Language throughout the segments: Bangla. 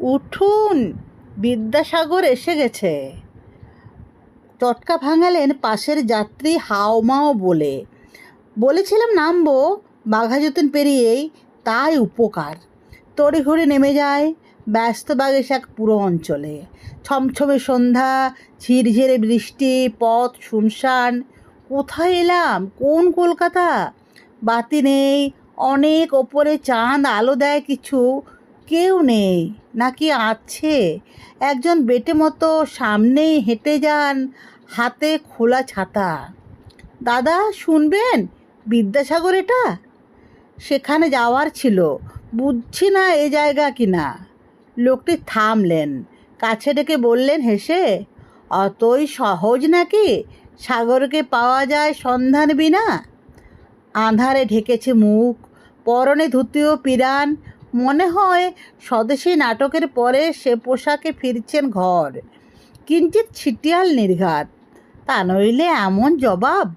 উঠুন, বিদ্যাসাগর এসে গেছে। চটকা ভাঙালেন পাশের যাত্রী হাওমাও বলে। বলেছিলাম নামবো বাঘাযতীন পেরিয়েই, তাই উপকার। তড়িঘড়ি নেমে যায়, ব্যস্ত বাগেশ এক পুরো অঞ্চলে। ছমছমে সন্ধ্যা, ঝিরঝিরে বৃষ্টি, পথ শুনশান। কোথায় এলাম? কোন কলকাতা? বাতি নেই, অনেক ওপরে চাঁদ, আলো দেয় কিছু। কেউ নেই, নাকি আছে? একজন বেটে মতো সামনেই হেঁটে যান হাতে খোলা ছাতা। দাদা, শুনবেন? বিদ্যাসাগর এটা? সেখানে যাওয়ার ছিল, বুঝছি না এ জায়গা কিনা। লোকটি থামলেন, কাছে ডেকে বললেন, হেসে, অতই সহজ নাকি? সাগরকে পাওয়া যায় সন্ধান বিনা? আঁধারে ঢেকেছে মুখ, পরনে ধুতি ও পিরান মনে হয় স্বদেশী নাটকের পরে সে পোশাকে ফিরছেন ঘর। কিঞ্চিত ছিটিয়াল নির্ঘাত। তা নইলে এমন জবাব?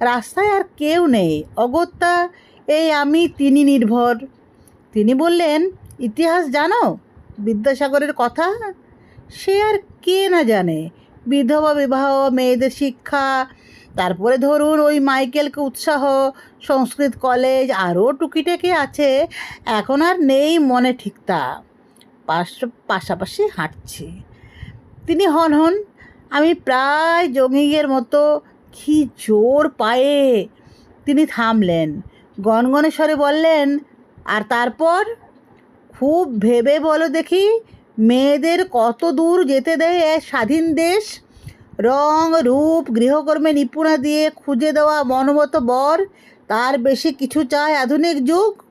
রাস্তায় আর কেউ নেই। অগত্যা, এই আমি তিনি নির্ভর। তিনি বললেন, ইতিহাস জানো? বিদ্যাসাগরের কথা? সে আর কে না জানে? বিধবা বিবাহ, মেয়েদের শিক্ষা তারপরে ধরুন ওই মাইকেলকে উৎসাহ, সংস্কৃত কলেজ, আরও টুকিটাকি আছে। এখন আর নেই মনে ঠিক তা। পাশ, পাশাপাশি হাঁটছি। তিনি হন হন, আমি প্রায় জঙ্গিয়ের মতো, কি জোর পায়ে তিনি থামলেন। গণগনেস্বরে বললেন, আর তারপর? খুব ভেবে বলো দেখি, মেয়েদের কত দূর যেতে দেয় এক স্বাধীন দেশ? রং, রূপ, গৃহকর্মে নিপুণা দিয়ে খুঁজে দেওয়া মনমতো বর, তার বেশি কিছু চায় আধুনিক যুগ।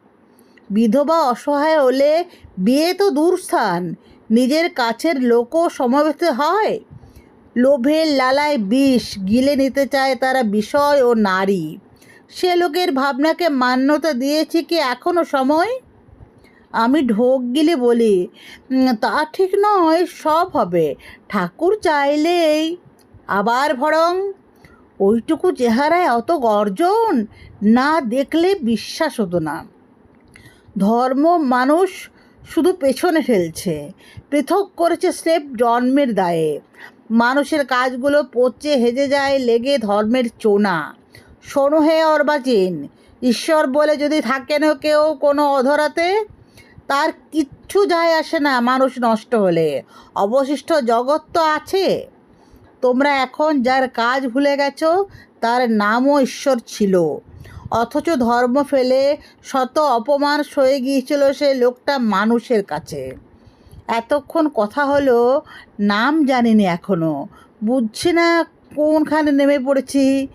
বিধবা অসহায় হলে বিয়ে তো দূরস্থান নিজের কাছের লোকও সমবেত হয়। লোভের লালায় বিষ, গিলে নিতে চায় তারা বিষয় ও নারী। সে লোকের ভাবনাকে মান্যতা দিয়েছে কি এখনও সময়? আমি ঢোক গিলে বলি তা ঠিক নয়, সব হবে। ঠাকুর চাইলেই আবার ভরং ওইটুকু চেহারায় অত গর্জন না দেখলে বিশ্বাস হতো না। ধর্ম মানুষ শুধু পেছনে ফেলছে, পৃথক করেছে স্রেফ জন্মের দায়ে। মানুষের কাজগুলো পচে হেজে যায় লেগে ধর্মের চোনা। শোনো হে অর্বাচীন, ঈশ্বর বলে যদি থাকেন কেউ কোনো অধরাতে, তার কিচ্ছু যায় আসে না মানুষ নষ্ট হলে। অবশিষ্ট জগৎ তো আছে। তোমরা এখন যার কাজ ভুলে গেছো, তার নামও ঈশ্বর ছিল। অথচ ধর্ম ফেলে শত অপমান সয়ে গিয়েছিল সে লোকটা মানুষের কাছে। এতক্ষণ কথা হলো, নাম জানিনি এখনও। বুঝছি না কোনখানে নেমে পড়েছি।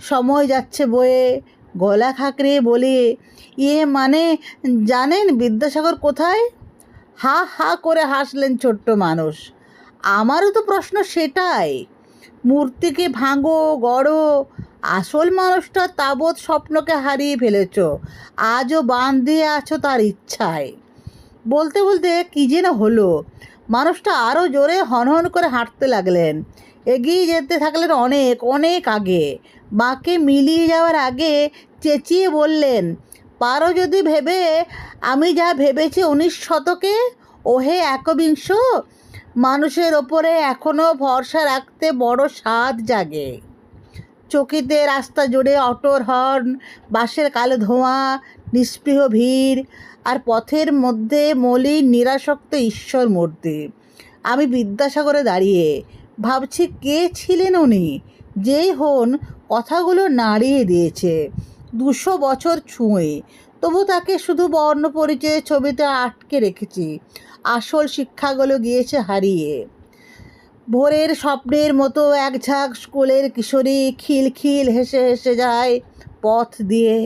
সময় যাচ্ছে বয়ে। গলা খাকড়িয়ে বলি ইয়ে মানে জানেন বিদ্যাসাগর কোথায়? হা হা করে হাসলেন ছোট্ট মানুষ। আমারও তো প্রশ্ন সেটাই। মূর্তিকে ভাঙো, গড়ো, আসল মানুষটা তাবৎ স্বপ্নকে হারিয়ে ফেলেছ, আজও বান দিয়ে আছো তার ইচ্ছায়। বলতে বলতে কী যেন হলো, মানুষটা আরও জোরে হনহন করে হাঁটতে লাগলেন। এগিয়ে যেতে থাকলেন অনেক অনেক আগে। বাঁকে মিলিয়ে যাওয়ার আগে চেঁচিয়ে বললেন, পারো যদি ভেবে, আমি যা ভেবেছি উনিশ শতকে, ওহে একবিংশ মানুষের ওপরে এখনও ভরসা রাখতে বড় স্বাদ জাগে। চকিতে রাস্তা জুড়ে অটোর হর্ন বাসের কালো ধোঁয়া নিস্পৃহ ভিড়, আর পথের মধ্যে মলিন নিরাসক্ত ঈশ্বর মূর্তি। আমি বিদ্যাসাগরে দাঁড়িয়ে ভাবছি, কে ছিলেন উনি? যেই হন কথাগুলো নাড়িয়ে দিয়েছে। দুশো বছর ছুঁয়ে তবু তাকে শুধু বর্ণ পরিচয়ের ছবিতে আটকে রেখেছি। আসল শিক্ষাগুলো গিয়েছে হারিয়ে। ভোরের স্বপ্নের মতো এক ঝাঁক স্কুলের কিশোরী খিলখিল হেসে হেসে যায় পথ দিয়ে।